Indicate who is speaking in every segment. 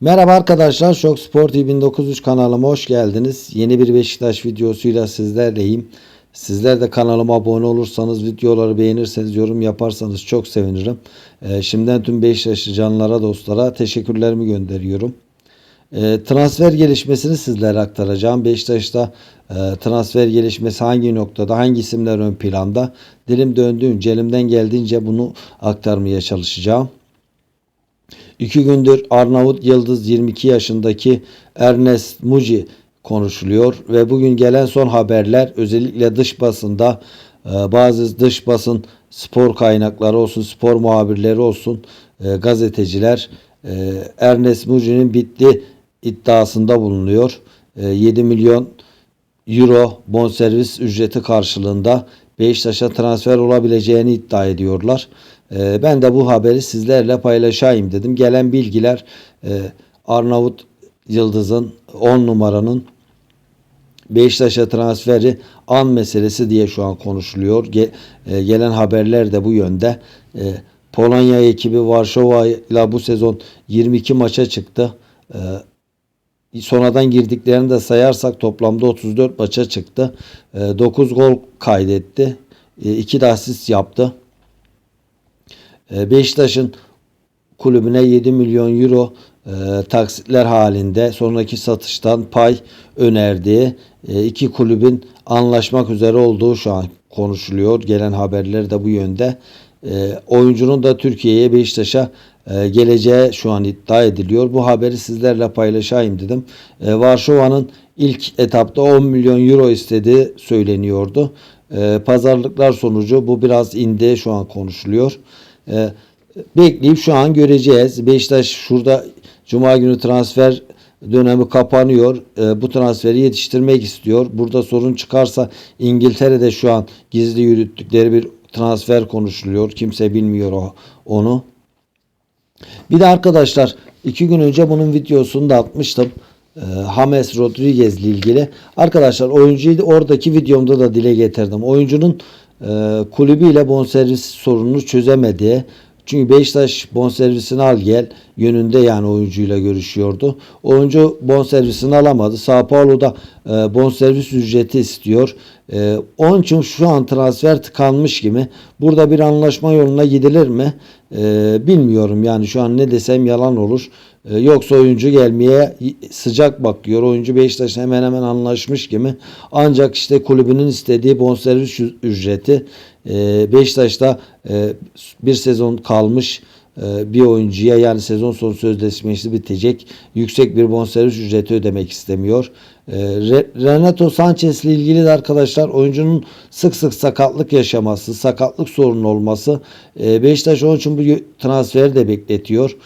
Speaker 1: Merhaba arkadaşlar, Şok Spor TV 1903 kanalıma hoş geldiniz. Yeni bir Beşiktaş videosuyla sizlerleyim. Sizler de kanalıma abone olursanız, videoları beğenirseniz, yorum yaparsanız çok sevinirim. Ee, şimdiden tüm Beşiktaşlı canlara, dostlara teşekkürlerimi gönderiyorum. Ee, transfer gelişmesini sizlere aktaracağım. Beşiktaş'ta e, transfer gelişmesi hangi noktada, hangi isimler ön planda? Dilim döndüğünce, elimden geldiğince bunu aktarmaya çalışacağım. İki gündür Arnavut Yıldız 22 yaşındaki Ernest Muji konuşuluyor ve bugün gelen son haberler özellikle dış basında e, bazı dış basın spor kaynakları olsun, spor muhabirleri olsun, e, gazeteciler e, Ernest Muji'nin bitti iddiasında bulunuyor. 7 milyon euro bonservis ücreti karşılığında Beşiktaş'a transfer olabileceğini iddia ediyorlar. Ee, ben de bu haberi sizlerle paylaşayım dedim. Gelen bilgiler e, Arnavut Yıldız'ın 10 numaranın Beşiktaş'a transferi an meselesi diye şu an konuşuluyor. E, gelen haberler de bu yönde. E, Polonya ekibi Varşova ile bu sezon 22 maça çıktı. Sonradan girdiklerini de sayarsak toplamda 34 maça çıktı. 9 gol kaydetti. 2 de asist yaptı. E, Beşiktaş'ın kulübüne 7 milyon euro e, taksitler halinde sonraki satıştan pay önerdiği iki kulübün anlaşmak üzere olduğu şu an konuşuluyor. Gelen haberler de bu yönde. E, oyuncunun da Türkiye'ye Beşiktaş'a e, geleceği şu an iddia ediliyor. Bu haberi sizlerle paylaşayım dedim. E, Varşova'nın ilk etapta 10 milyon euro istediği söyleniyordu. E, pazarlıklar sonucu bu biraz indi şu an konuşuluyor. E, bekleyip şu an göreceğiz. Beşiktaş şurada Cuma günü transfer dönemi kapanıyor. E, bu transferi yetiştirmek istiyor. Burada sorun çıkarsa İngiltere'de şu an gizli yürüttükleri bir transfer konuşuluyor. Kimse bilmiyor o, onu. Bir de arkadaşlar iki gün önce bunun videosunu da atmıştım. E, James Rodriguez ile ilgili. Arkadaşlar oyuncuyu da oradaki videomda da dile getirdim. Oyuncunun e, kulübüyle bonservis sorununu çözemediği çünkü Beşiktaş bonservisini al gel yönünde yani oyuncuyla görüşüyordu. Oyuncu bonservisini alamadı. Sao Paulo'da e, bonservis ücreti istiyor. E, onun için şu an transfer tıkanmış gibi. Burada bir anlaşma yoluna gidilir mi? E, bilmiyorum yani şu an ne desem yalan olur. E, yoksa oyuncu gelmeye sıcak bakıyor. Oyuncu Beşiktaş hemen hemen anlaşmış gibi. Ancak işte kulübünün istediği bonservis ücreti e, Beşiktaş'ta e, bir sezon kalmış bir oyuncuya yani sezon sonu sözleşmesi bitecek yüksek bir bonservis ücreti ödemek istemiyor. Renato Sanchez ile ilgili de arkadaşlar oyuncunun sık sık sakatlık yaşaması, sakatlık sorunu olması Beşiktaş onun için bu transferi de bekletiyor.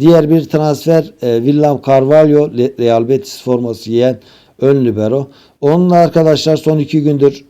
Speaker 1: Diğer bir transfer William Carvalho Real Betis forması giyen ön libero. Onunla arkadaşlar son iki gündür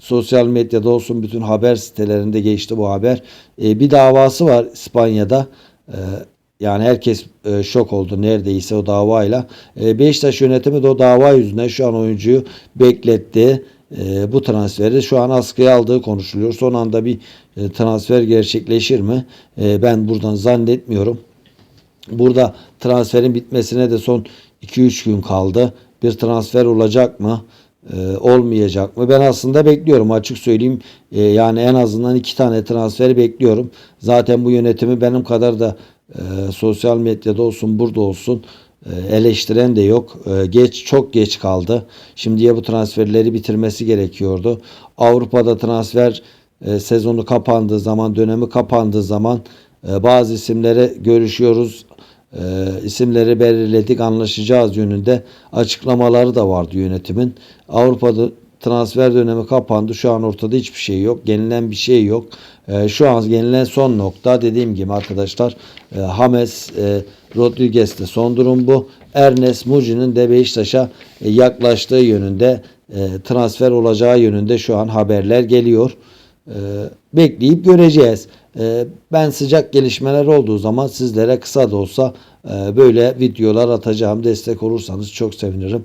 Speaker 1: sosyal medyada olsun bütün haber sitelerinde geçti bu haber. E, bir davası var İspanya'da. E, yani herkes e, şok oldu neredeyse o davayla. E, Beşiktaş yönetimi de o dava yüzünden şu an oyuncuyu bekletti. E, bu transferi şu an askıya aldığı konuşuluyor. Son anda bir e, transfer gerçekleşir mi? E, ben buradan zannetmiyorum. Burada transferin bitmesine de son 2-3 gün kaldı. Bir transfer olacak mı? e, olmayacak mı? Ben aslında bekliyorum açık söyleyeyim. E, yani en azından iki tane transferi bekliyorum. Zaten bu yönetimi benim kadar da e, sosyal medyada olsun burada olsun eleştiren de yok. E, geç çok geç kaldı. Şimdiye bu transferleri bitirmesi gerekiyordu. Avrupa'da transfer e, sezonu kapandığı zaman, dönemi kapandığı zaman e, bazı isimlere görüşüyoruz e, isimleri belirledik anlaşacağız yönünde açıklamaları da vardı yönetimin. Avrupa'da transfer dönemi kapandı. Şu an ortada hiçbir şey yok. Gelinen bir şey yok. E, şu an gelinen son nokta dediğim gibi arkadaşlar e, James e, Rodriguez'te son durum bu. Ernest Muji'nin de Beşiktaş'a e, yaklaştığı yönünde e, transfer olacağı yönünde şu an haberler geliyor. E, bekleyip göreceğiz. Ee, ben sıcak gelişmeler olduğu zaman sizlere kısa da olsa e, böyle videolar atacağım. Destek olursanız çok sevinirim.